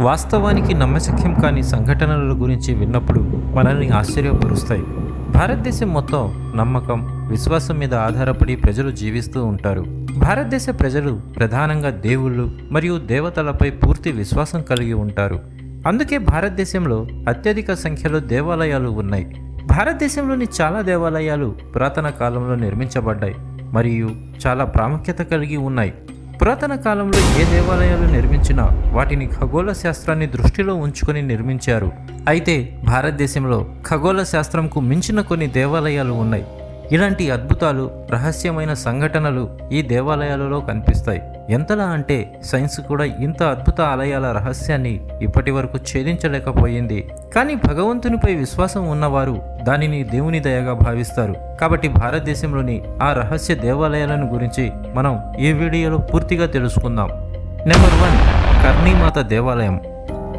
వాస్తవానికి నమ్మశక్యం కాని సంఘటనల గురించి విన్నప్పుడు మనల్ని ఆశ్చర్యపరుస్తాయి. భారతదేశం మొత్తం నమ్మకం విశ్వాసం మీద ఆధారపడి ప్రజలు జీవిస్తూ ఉంటారు. భారతదేశ ప్రజలు ప్రధానంగా దేవుళ్ళు మరియు దేవతలపై పూర్తి విశ్వాసం కలిగి ఉంటారు. అందుకే భారతదేశంలో అత్యధిక సంఖ్యలో దేవాలయాలు ఉన్నాయి. భారతదేశంలోని చాలా దేవాలయాలు పురాతన కాలంలో నిర్మించబడ్డాయి మరియు చాలా ప్రాముఖ్యత కలిగి ఉన్నాయి. పురాతన కాలంలో ఏ దేవాలయాలు నిర్మించినా వాటిని ఖగోళ శాస్త్రాన్ని దృష్టిలో ఉంచుకొని నిర్మించారు. అయితే భారతదేశంలో ఖగోళ శాస్త్రంకు మించిన కొన్ని దేవాలయాలు ఉన్నాయి. ఇలాంటి అద్భుతాలు రహస్యమైన సంఘటనలు ఈ దేవాలయాలలో కనిపిస్తాయి. ఎంతలా అంటే సైన్స్ కూడా ఇంత అద్భుత ఆలయాల రహస్యాన్ని ఇప్పటి వరకు ఛేదించలేకపోయింది. కానీ భగవంతునిపై విశ్వాసం ఉన్నవారు దానిని దేవుని దయగా భావిస్తారు. కాబట్టి భారతదేశంలోని ఆ రహస్య దేవాలయాలను గురించి మనం ఈ వీడియోలో పూర్తిగా తెలుసుకుందాం. నెంబర్ వన్ కర్ణీమాత దేవాలయం.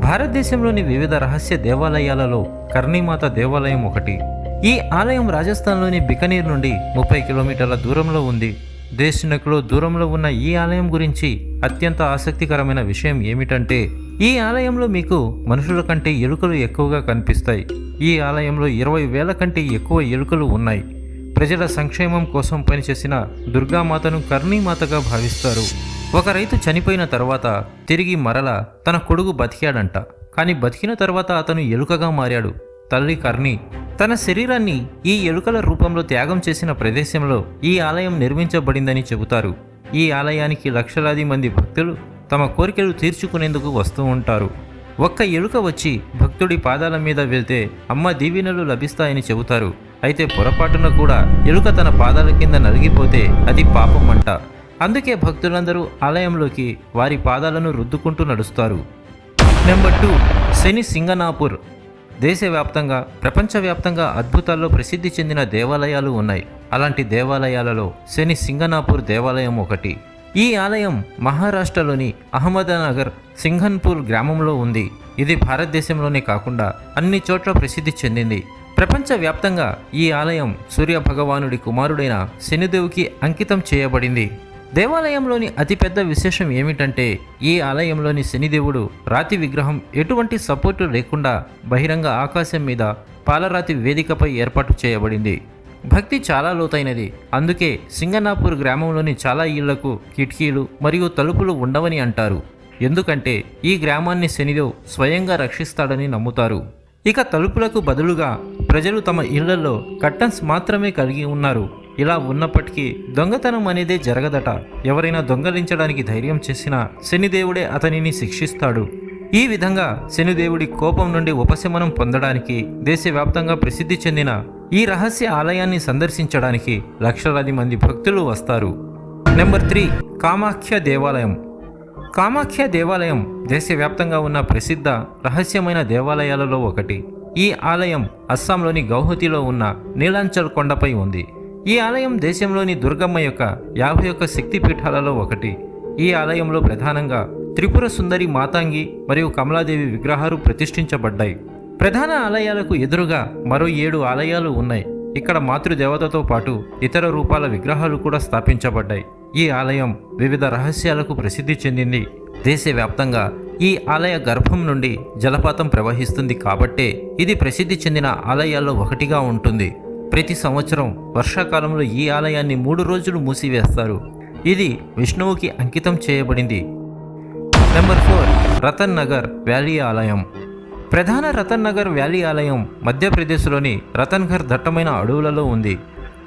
భారతదేశంలోని వివిధ రహస్య దేవాలయాలలో కర్ణీమాత దేవాలయం ఒకటి. ఈ ఆలయం రాజస్థాన్లోని బికనీర్ నుండి ముప్పై కిలోమీటర్ల దూరంలో ఉంది. దేశనకులో దూరంలో ఉన్న ఈ ఆలయం గురించి అత్యంత ఆసక్తికరమైన విషయం ఏమిటంటే ఈ ఆలయంలో మీకు మనుషుల కంటే ఎలుకలు ఎక్కువగా కనిపిస్తాయి. ఈ ఆలయంలో ఇరవై వేల కంటే ఎక్కువ ఎలుకలు ఉన్నాయి. ప్రజల సంక్షేమం కోసం పనిచేసిన దుర్గామాతను కర్ణీమాతగా భావిస్తారు. ఒక రైతు చనిపోయిన తర్వాత తిరిగి మరల తన కొడుకు బతికాడంట. కానీ బతికిన తర్వాత అతను ఎలుకగా మారాడు. తల్లి కర్ణి తన శరీరాన్ని ఈ ఎలుకల రూపంలో త్యాగం చేసిన ప్రదేశంలో ఈ ఆలయం నిర్మించబడిందని చెబుతారు. ఈ ఆలయానికి లక్షలాది మంది భక్తులు తమ కోరికలు తీర్చుకునేందుకు వస్తూ ఉంటారు. ఒక్క ఎలుక వచ్చి భక్తుడి పాదాల మీద వెళ్తే అమ్మ దీవెనలు లభిస్తాయని చెబుతారు. అయితే పొరపాటున కూడా ఎలుక తన పాదాల కింద నలిగిపోతే అది పాపం అంట అందుకే భక్తులందరూ ఆలయంలోకి వారి పాదాలను రుద్దుకుంటూ నడుస్తారు. Number two Shani Shingnapur. దేశవ్యాప్తంగా ప్రపంచవ్యాప్తంగా అద్భుతాల్లో ప్రసిద్ధి చెందిన దేవాలయాలు ఉన్నాయి. అలాంటి దేవాలయాలలో శని సింగనాపూర్ దేవాలయం ఒకటి. ఈ ఆలయం మహారాష్ట్రలోని అహ్మదనగర్ సింఘన్పూర్ గ్రామంలో ఉంది. ఇది భారతదేశంలోనే కాకుండా అన్ని చోట్ల ప్రసిద్ధి చెందింది. ప్రపంచవ్యాప్తంగా ఈ ఆలయం సూర్య భగవానుడి కుమారుడైన శనిదేవుకి అంకితం చేయబడింది. దేవాలయంలోని అతిపెద్ద విశేషం ఏమిటంటే ఈ ఆలయంలోని శనిదేవుడు రాతి విగ్రహం ఎటువంటి సపోర్టు లేకుండా బహిరంగ ఆకాశం మీద పాలరాతి వేదికపై ఏర్పాటు చేయబడింది. భక్తి చాలా లోతైనది. అందుకే సింగనాపూర్ గ్రామంలోని చాలా ఇళ్ళకు కిటికీలు మరియు తలుపులు ఉండవని అంటారు. ఎందుకంటే ఈ గ్రామాన్ని శనిదేవ్ స్వయంగా రక్షిస్తాడని నమ్ముతారు. ఇక తలుపులకు బదులుగా ప్రజలు తమ ఇళ్ళలో కర్టన్స్ మాత్రమే కలిగి ఉన్నారు. ఇలా ఉన్నప్పటికీ దొంగతనం అనేదే జరగదట. ఎవరైనా దొంగలించడానికి ధైర్యం చేసినా శనిదేవుడే అతనిని శిక్షిస్తాడు. ఈ విధంగా శనిదేవుడి కోపం నుండి ఉపశమనం పొందడానికి దేశవ్యాప్తంగా ప్రసిద్ధి చెందిన ఈ రహస్య ఆలయాన్ని సందర్శించడానికి లక్షలాది మంది భక్తులు వస్తారు. నెంబర్ త్రీ కామాఖ్య దేవాలయం. కామాఖ్య దేవాలయం దేశవ్యాప్తంగా ఉన్న ప్రసిద్ధ రహస్యమైన దేవాలయాలలో ఒకటి. ఈ ఆలయం అస్సాంలోని గౌహతిలో ఉన్న నీలాంచల్ కొండపై ఉంది. ఈ ఆలయం దేశంలోని దుర్గమ్మ యొక్క యాభై ఒక్క శక్తిపీఠాలలో ఒకటి. ఈ ఆలయంలో ప్రధానంగా త్రిపుర సుందరి మాతాంగి మరియు కమలాదేవి విగ్రహాలు ప్రతిష్ఠించబడ్డాయి. ప్రధాన ఆలయాలకు ఎదురుగా మరో ఏడు ఆలయాలు ఉన్నాయి. ఇక్కడ మాతృదేవతతో పాటు ఇతర రూపాల విగ్రహాలు కూడా స్థాపించబడ్డాయి. ఈ ఆలయం వివిధ రహస్యాలకు ప్రసిద్ధి చెందింది. దేశవ్యాప్తంగా ఈ ఆలయ గర్భం నుండి జలపాతం ప్రవహిస్తుంది కాబట్టే ఇది ప్రసిద్ధి చెందిన ఆలయాల్లో ఒకటిగా ఉంటుంది. ప్రతి సంవత్సరం వర్షాకాలంలో ఈ ఆలయాన్ని మూడు రోజులు మూసివేస్తారు. ఇది విష్ణువుకి అంకితం చేయబడింది. Number four Ratan Nagar valley ఆలయం. ప్రధాన రతన్ నగర్ వ్యాలీ ఆలయం మధ్యప్రదేశ్లోని రతన్ఘర్ దట్టమైన అడవులలో ఉంది.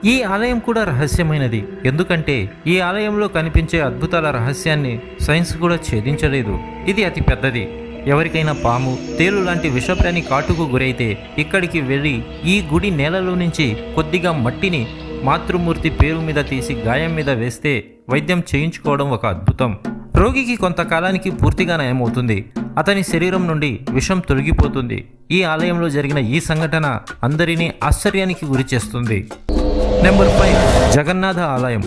ఈ ఆలయం కూడా రహస్యమైనది. ఎందుకంటే ఈ ఆలయంలో కనిపించే అద్భుతాల రహస్యాన్ని సైన్స్ కూడా ఛేదించలేదు. ఇది అతి పెద్దది. ఎవరికైనా పాము తేలు లాంటి విషప్రాణి కాటుకు గురైతే ఇక్కడికి వెళ్ళి ఈ గుడి నేలలో నుంచి కొద్దిగా మట్టిని మాతృమూర్తి పేరు మీద తీసి గాయం మీద వేస్తే వైద్యం చేయించుకోవడం ఒక అద్భుతం. రోగికి కొంతకాలానికి పూర్తిగా నయమవుతుంది. అతని శరీరం నుండి విషం తొలగిపోతుంది. ఈ ఆలయంలో జరిగిన ఈ సంఘటన అందరినీ ఆశ్చర్యానికి గురి చేస్తుంది నెంబర్ ఫైవ్ జగన్నాథ ఆలయం.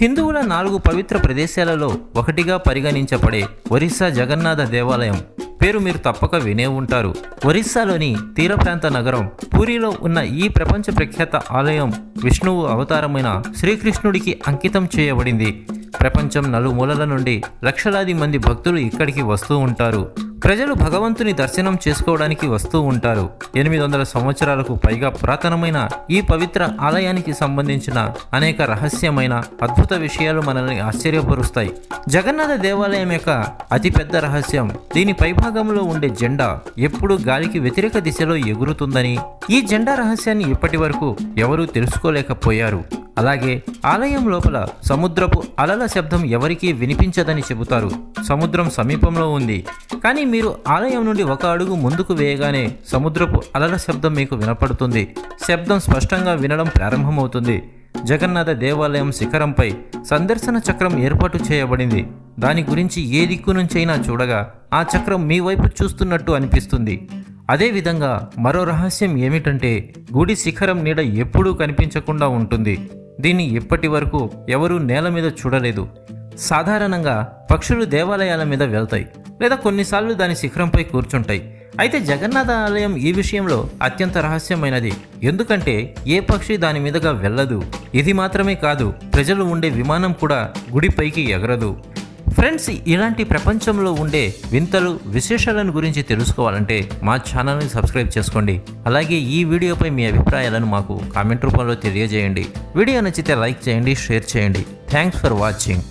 హిందువుల నాలుగు పవిత్ర ప్రదేశాలలో ఒకటిగా పరిగణించబడే ఒరిస్సా జగన్నాథ దేవాలయం. పేరు మీరు తప్పక వినే ఉంటారు. ఒరిస్సాలోని తీర ప్రాంత నగరం పూరిలో ఉన్న ఈ ప్రపంచ ప్రఖ్యాత ఆలయం విష్ణువు అవతారమైన శ్రీకృష్ణుడికి అంకితం చేయబడింది. ప్రపంచం నలుమూలల నుండి లక్షలాది మంది భక్తులు ఇక్కడికి వస్తూ ఉంటారు. ప్రజలు భగవంతుని దర్శనం చేసుకోవడానికి వస్తూ ఉంటారు. ఎనిమిది వందల సంవత్సరాలకు పైగా పురాతనమైన ఈ పవిత్ర ఆలయానికి సంబంధించిన అనేక రహస్యమైన అద్భుత విషయాలు మనల్ని ఆశ్చర్యపరుస్తాయి. జగన్నాథ దేవాలయం యొక్క అతిపెద్ద రహస్యం దీని భాగంలో ఉండే జెండా ఎప్పుడు గాలికి వ్యతిరేక దిశలో ఎగురుతుందని ఈ జెండా రహస్యాన్ని ఇప్పటి వరకు ఎవరూ తెలుసుకోలేకపోయారు. అలాగే ఆలయం లోపల సముద్రపు అలల శబ్దం ఎవరికీ వినిపించదని చెబుతారు. సముద్రం సమీపంలో ఉంది. కానీ మీరు ఆలయం నుండి ఒక అడుగు ముందుకు వేయగానే సముద్రపు అలల శబ్దం మీకు వినపడుతుంది. శబ్దం స్పష్టంగా వినడం ప్రారంభమవుతుంది. జగన్నాథ దేవాలయం శిఖరంపై సందర్శన చక్రం ఏర్పాటు చేయబడింది. దాని గురించి ఏ దిక్కు నుంచైనా చూడగా ఆ చక్రం మీ వైపు చూస్తున్నట్టు అనిపిస్తుంది. అదేవిధంగా మరో రహస్యం ఏమిటంటే గుడి శిఖరం నీడ ఎప్పుడూ కనిపించకుండా ఉంటుంది. దీన్ని ఇప్పటి వరకు ఎవరూ నేల మీద చూడలేదు. సాధారణంగా పక్షులు దేవాలయాల మీద వెళ్తాయి లేదా కొన్నిసార్లు దాని శిఖరంపై కూర్చుంటాయి. అయితే జగన్నాథ ఆలయం ఈ విషయంలో అత్యంత రహస్యమైనది. ఎందుకంటే ఏ పక్షి దాని మీదుగా వెళ్ళదు. ఇది మాత్రమే కాదు ప్రజలు ఉండే విమానం కూడా గుడిపైకి ఎగరదు. ఫ్రెండ్స్ ఇలాంటి ప్రపంచంలో ఉండే వింతలు విశేషాలను గురించి తెలుసుకోవాలంటే మా ఛానల్ని సబ్స్క్రైబ్ చేసుకోండి. అలాగే ఈ వీడియోపై మీ అభిప్రాయాలను మాకు కామెంట్ రూపంలో తెలియజేయండి. వీడియో నచ్చితే లైక్ చేయండి షేర్ చేయండి. Thanks for watching.